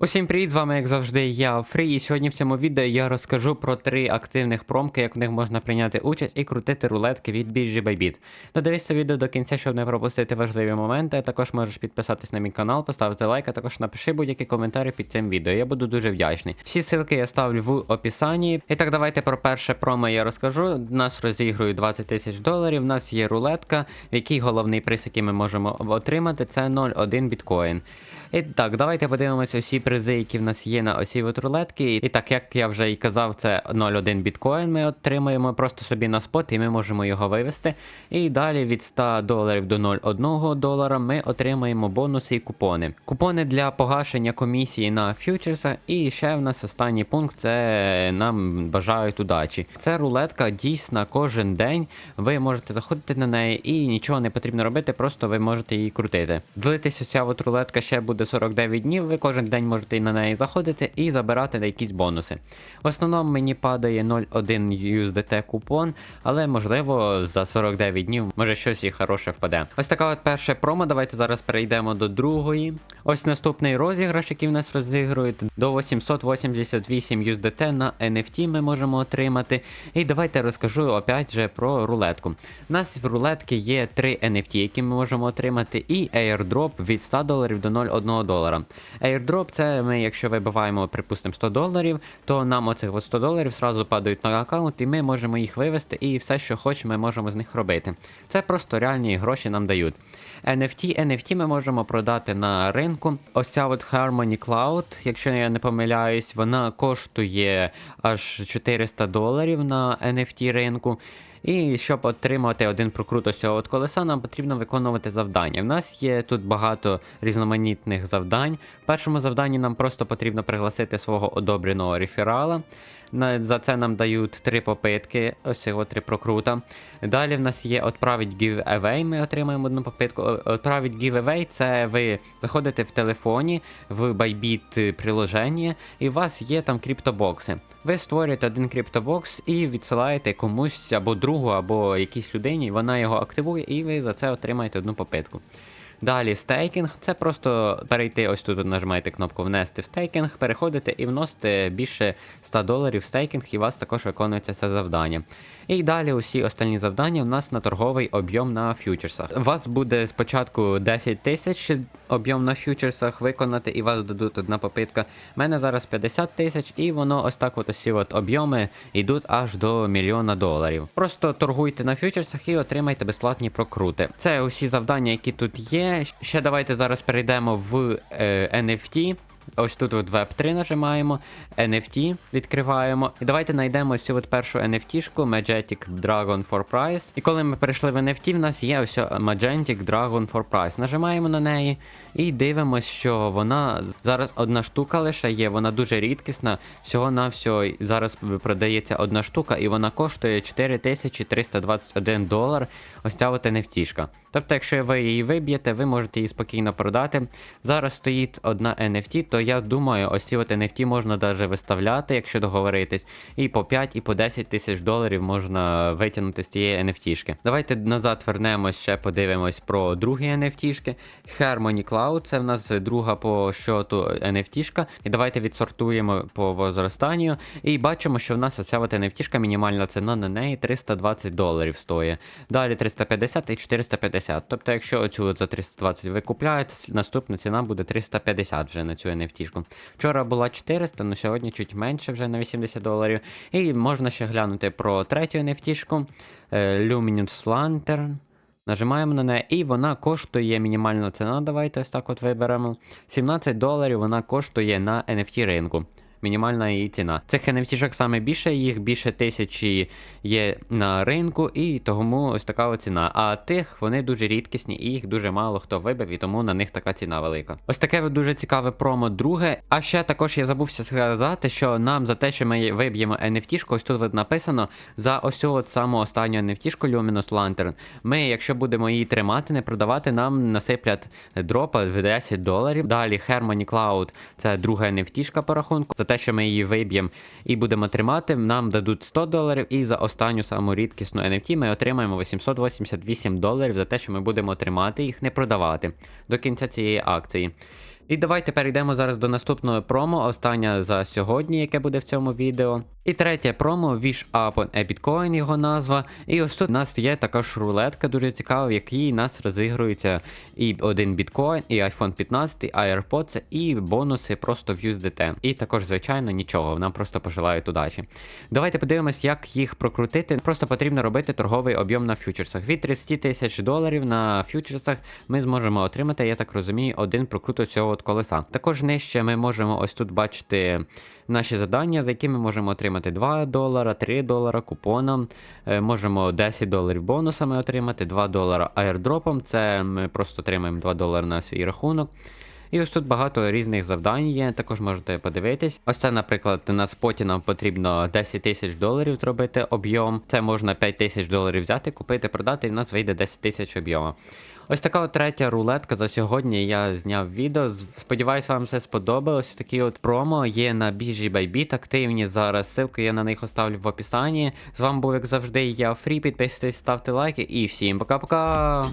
Усім привіт, з вами, як завжди, я Фрі, і сьогодні в цьому відео я розкажу про три активних промки, як в них можна прийняти участь і крутити рулетки від біржі Bybit. Додивись це відео до кінця, щоб не пропустити важливі моменти. Також можеш підписатись на мій канал, поставити лайк, а також напиши будь-які коментарі під цим відео. Я буду дуже вдячний. Всі ссылки я ставлю в описанні. І так, давайте про перше промо я розкажу. Нас розігрують 20 тисяч доларів. У нас є рулетка, в якій головний приз, який ми можемо отримати, це 0,1 біткоін. І так, давайте подивимося всі призи, які в нас є на осі от рулетки. І так, як я вже і казав, це 0,1 біткоін ми отримаємо просто собі на спот, і ми можемо його вивести. І далі від 100 доларів до 0,1 долара ми отримаємо бонуси і купони. Купони для погашення комісії на фьючерсах. І ще в нас останній пункт це нам бажають удачі. Це рулетка дійсна кожен день. Ви можете заходити на неї і нічого не потрібно робити, просто ви можете її крутити. Длитись оця от рулетка ще буде 49 днів. Ви кожен день можете на неї заходити і забирати якісь бонуси. В основному мені падає 0,1 USDT купон, але можливо за 49 днів може щось і хороше впаде. Ось така от перша промо. Давайте зараз перейдемо до другої. Ось наступний розіграш, який в нас розігрують. До 888 USDT на NFT ми можемо отримати. І давайте розкажу опять же про рулетку. У нас в рулетки є три NFT, які ми можемо отримати, і airdrop від 100 доларів до 0,1 долара. Airdrop це ми, якщо вибиваємо, припустимо, 100 доларів, то нам оцих от 100 доларів зразу падають на аккаунт, і ми можемо їх вивести, і все, що хочемо, ми можемо з них робити. Це просто реальні гроші нам дають. NFT, NFT ми можемо продати на ринку. Ось ця от Harmony Cloud, якщо я не помиляюсь, вона коштує аж 400 доларів на NFT ринку. І щоб отримати один прокрут ось цього от колеса, нам потрібно виконувати завдання. В нас є тут багато різноманітних завдань. В першому завданні нам просто потрібно пригласити свого одобреного реферала. За це нам дають три попитки, ось цього три прокрута. Далі в нас є отправить giveaway, ми отримаємо одну попитку. Отправить giveaway це ви заходите в телефоні, в Bybit приложення, і у вас є там криптобокси. Ви створюєте один криптобокс і відсилаєте комусь або другу, або якійсь людині, вона його активує, і ви за це отримаєте одну попитку. Далі стейкінг це просто перейти ось тут нажимаєте кнопку внести в стейкінг, переходите і вносите більше 100 доларів в стейкінг, і у вас також виконується це завдання. І далі усі останні завдання в нас на торговий об'єм на фьючерсах. У вас буде спочатку 10 тисяч об'єм на фьючерсах виконати, і вас дадуть одна попитка. У мене зараз 50 тисяч, і воно ось так от усі от об'єми йдуть аж до мільйона доларів. Просто торгуйте на фьючерсах і отримайте безплатні прокрути. Це усі завдання, які тут є. Ще давайте зараз перейдемо в е, NFT. Ось тут от Web3 нажимаємо, NFT відкриваємо. І давайте знайдемо ось цю от першу NFT-шку Magentic Dragon for Price. І коли ми перейшли в NFT, в нас є ось Magentic Dragon for Price. Нажимаємо на неї і дивимось, що вона зараз одна штука лише є, вона дуже рідкісна. Всього на всього зараз продається одна штука, і вона коштує 4321 долар. Ось ця от NFT-шка. Тобто, якщо ви її виб'єте, ви можете її спокійно продати. Зараз стоїть одна NFT, то я думаю, ось ці от NFT можна навіть виставляти, якщо договоритись. І по 5, і по 10 тисяч доларів можна витягнути з тієї NFT-шки. Давайте назад вернемось, ще подивимось про другі NFT-шки. Harmony Cloud, це в нас друга по щоту NFT-шка. І давайте відсортуємо по возрастанню. І бачимо, що в нас оця от NFT-шка, мінімальна ціна на неї 320 доларів стоїть. Далі 350 і 450. Тобто, якщо оцю от за 320 ви купляєте, наступна ціна буде 350 вже на цю NFT-шку. Вчора була 400, але сьогодні чуть менше вже на 80 доларів. І можна ще глянути про третю NFT-шку е, Luminous Lantern. Нажимаємо на неї, і вона коштує мінімальна ціна. Давайте ось так от виберемо. 17 доларів вона коштує на NFT ринку. Мінімальна її ціна. Цих NFT-шок саме більше, їх більше тисячі є на ринку, і тому ось така ціна. А тих вони дуже рідкісні, і їх дуже мало хто вибив, і тому на них така ціна велика. Ось таке дуже цікаве промо друге. А ще також я забувся сказати, що нам за те, що ми виб'ємо NFT-шку, ось тут написано за ось цю от саму останню NFT-шку Luminous Lantern. Ми, якщо будемо її тримати, не продавати, нам насиплять дропа в 10 доларів. Далі Harmony Cloud це друга NFT-шка по рахунку. За те, що ми її виб'ємо і будемо тримати, нам дадуть 100 доларів. І за останню саму рідкісну NFT ми отримаємо 888 доларів за те, що ми будемо тримати їх, не продавати до кінця цієї акції. І давайте перейдемо зараз до наступного промо, останнє за сьогодні, яке буде в цьому відео. І третє промо Wish Up on a Bitcoin, його назва. І ось тут у нас є така ж рулетка дуже цікава, в якій нас розігрується і один біткоін, і iPhone 15, і AirPods, і бонуси просто в USDT. І також, звичайно, нічого. Нам просто пожелають удачі. Давайте подивимось, як їх прокрутити. Просто потрібно робити торговий об'єм на фьючерсах. Від 30 тисяч доларів на фьючерсах ми зможемо отримати, я так розумію, один прокрут цього от колеса. Також нижче ми можемо ось тут бачити наші завдання, за які ми можемо отримати 2 долара, 3 долара купоном. Е, Можемо 10 доларів бонусами отримати, 2 долара аірдропом. Це ми просто отримаємо 2 долари на свій рахунок. І ось тут багато різних завдань є, також можете подивитись. Ось це, наприклад, на споті нам потрібно 10 тисяч доларів зробити об'єм. Це можна 5 тисяч доларів взяти, купити, продати, і в нас вийде 10 тисяч об'єму. Ось така от третя рулетка за сьогодні. Я зняв відео. Сподіваюсь, вам все сподобалось. Такі от промо є на біржі Bybit, активні зараз. Силки я на них оставлю в описанні. З вами був, як завжди, я Фрі. Підписуйтесь, ставте лайки і всім пока-пока!